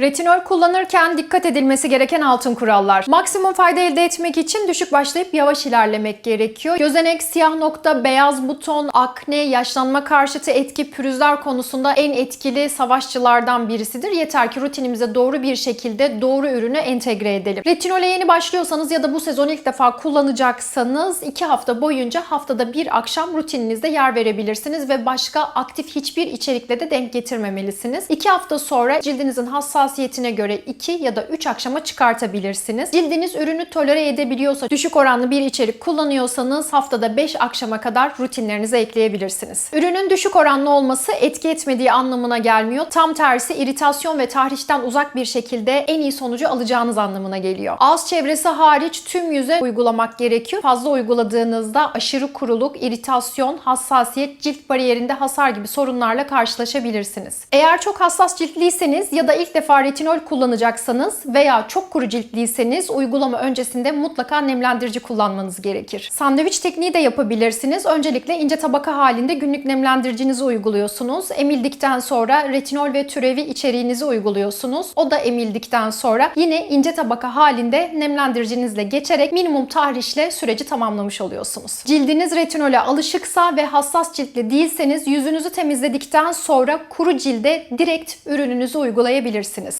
Retinol kullanırken dikkat edilmesi gereken altın kurallar. Maksimum fayda elde etmek için düşük başlayıp yavaş ilerlemek gerekiyor. Gözenek, siyah nokta, beyaz buton, akne, yaşlanma karşıtı etki, pürüzler konusunda en etkili savaşçılardan birisidir. Yeter ki rutinimize doğru bir şekilde doğru ürünü entegre edelim. Retinole yeni başlıyorsanız ya da bu sezon ilk defa kullanacaksanız 2 hafta boyunca haftada bir akşam rutininizde yer verebilirsiniz ve başka aktif hiçbir içerikle de denk getirmemelisiniz. 2 hafta sonra cildinizin hassasiyetine göre 2 ya da 3 akşama çıkartabilirsiniz. Cildiniz ürünü tolere edebiliyorsa, düşük oranlı bir içerik kullanıyorsanız haftada 5 akşama kadar rutinlerinize ekleyebilirsiniz. Ürünün düşük oranlı olması etki etmediği anlamına gelmiyor. Tam tersi iritasyon ve tahrişten uzak bir şekilde en iyi sonucu alacağınız anlamına geliyor. Ağız çevresi hariç tüm yüze uygulamak gerekiyor. Fazla uyguladığınızda aşırı kuruluk, iritasyon, hassasiyet, cilt bariyerinde hasar gibi sorunlarla karşılaşabilirsiniz. Eğer çok hassas ciltliyseniz ya da ilk defa retinol kullanacaksanız veya çok kuru ciltliyseniz uygulama öncesinde mutlaka nemlendirici kullanmanız gerekir. Sandviç tekniği de yapabilirsiniz. Öncelikle ince tabaka halinde günlük nemlendiricinizi uyguluyorsunuz. Emildikten sonra retinol ve türevi içeriğinizi uyguluyorsunuz. O da emildikten sonra yine ince tabaka halinde nemlendiricinizle geçerek minimum tahrişle süreci tamamlamış oluyorsunuz. Cildiniz retinole alışıksa ve hassas ciltli değilseniz yüzünüzü temizledikten sonra kuru cilde direkt ürününüzü uygulayabilirsiniz.